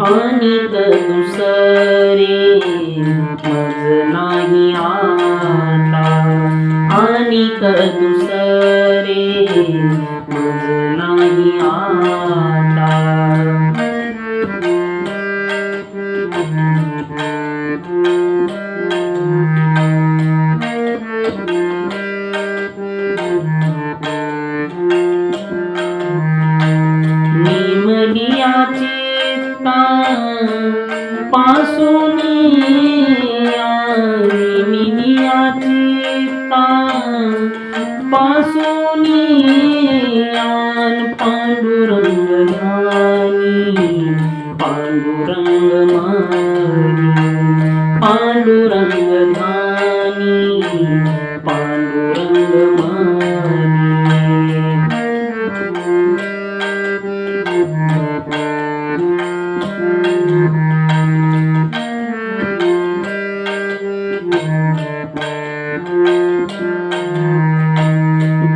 आणि दुसरी मज नाही आता. आणि दुसरी मज नाही आता. निमलियाचे पासून पासून पांडुरंग ध्यानी पांडुरंग पांडुरंग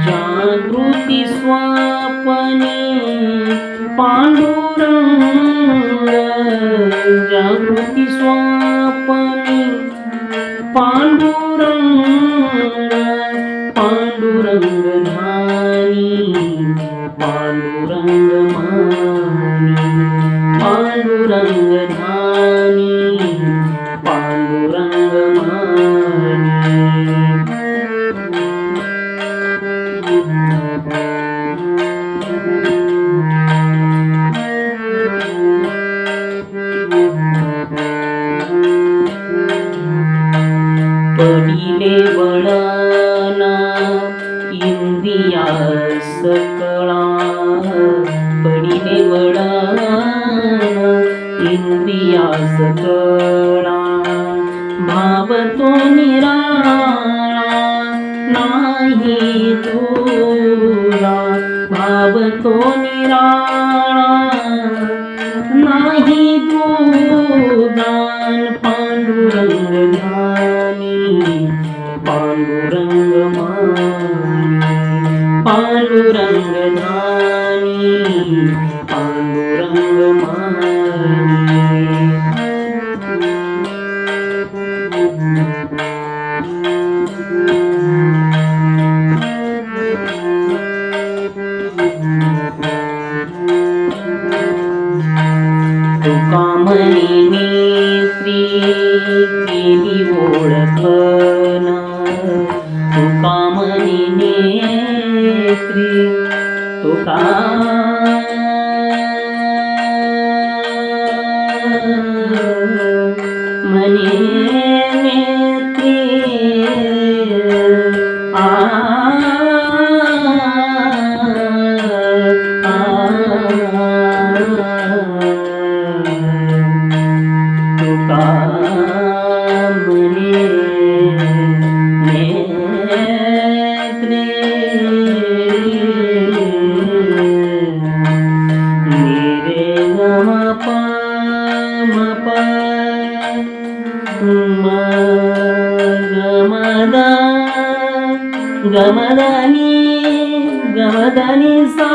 जागृती स्वापनी पांडुरंग जागृती स्वापनी पांडुरंग पांडुरंग धानी पांडुरंग मानी पांडुरंग धानी पडिले वळण इंद्रिया सकळा पडिले वळण इंद्रिया सकळा. भाव तो निराळा नाही तुला. भाव तो पांडुरंग ध्यानी पांडुरंग मानी तुका म्हणे नेत्री नेत्री तुका గమదా గమదని గమదని సా.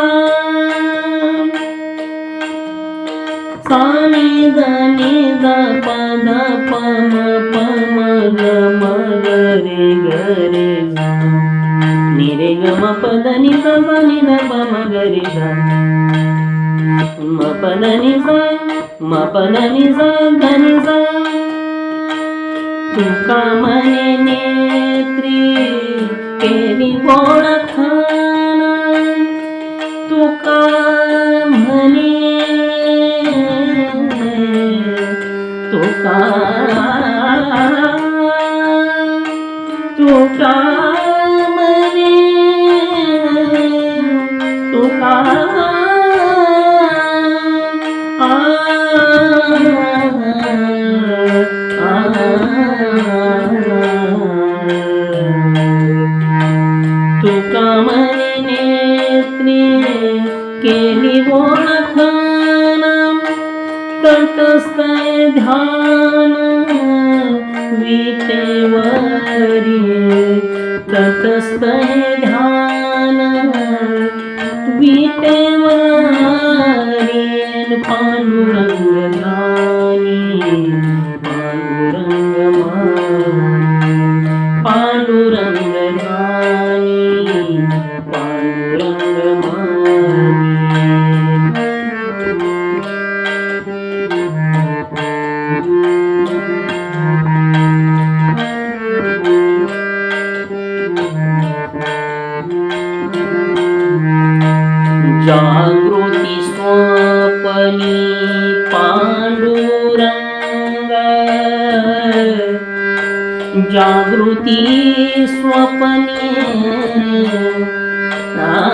సాని దని ద పద పమ పమ గమ గరి గరి నిరే గమ పద ని స ని ద పమ గరి ద మ పద స మ పద స దని స तुका मने नेत्री केली ओळखाना तुका म्हणे तुका केली ओळखाना तटस्थय ध्यान विटेवरी तटस्थय ध्यान जागृती स्वपनी पांडुरंग। जागृती स्वपनी ना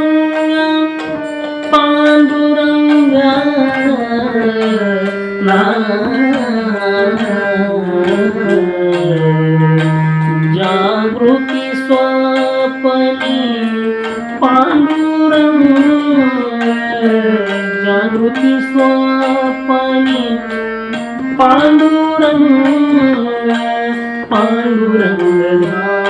जागृती स्वप्नी पांडुरंग पांडुरंग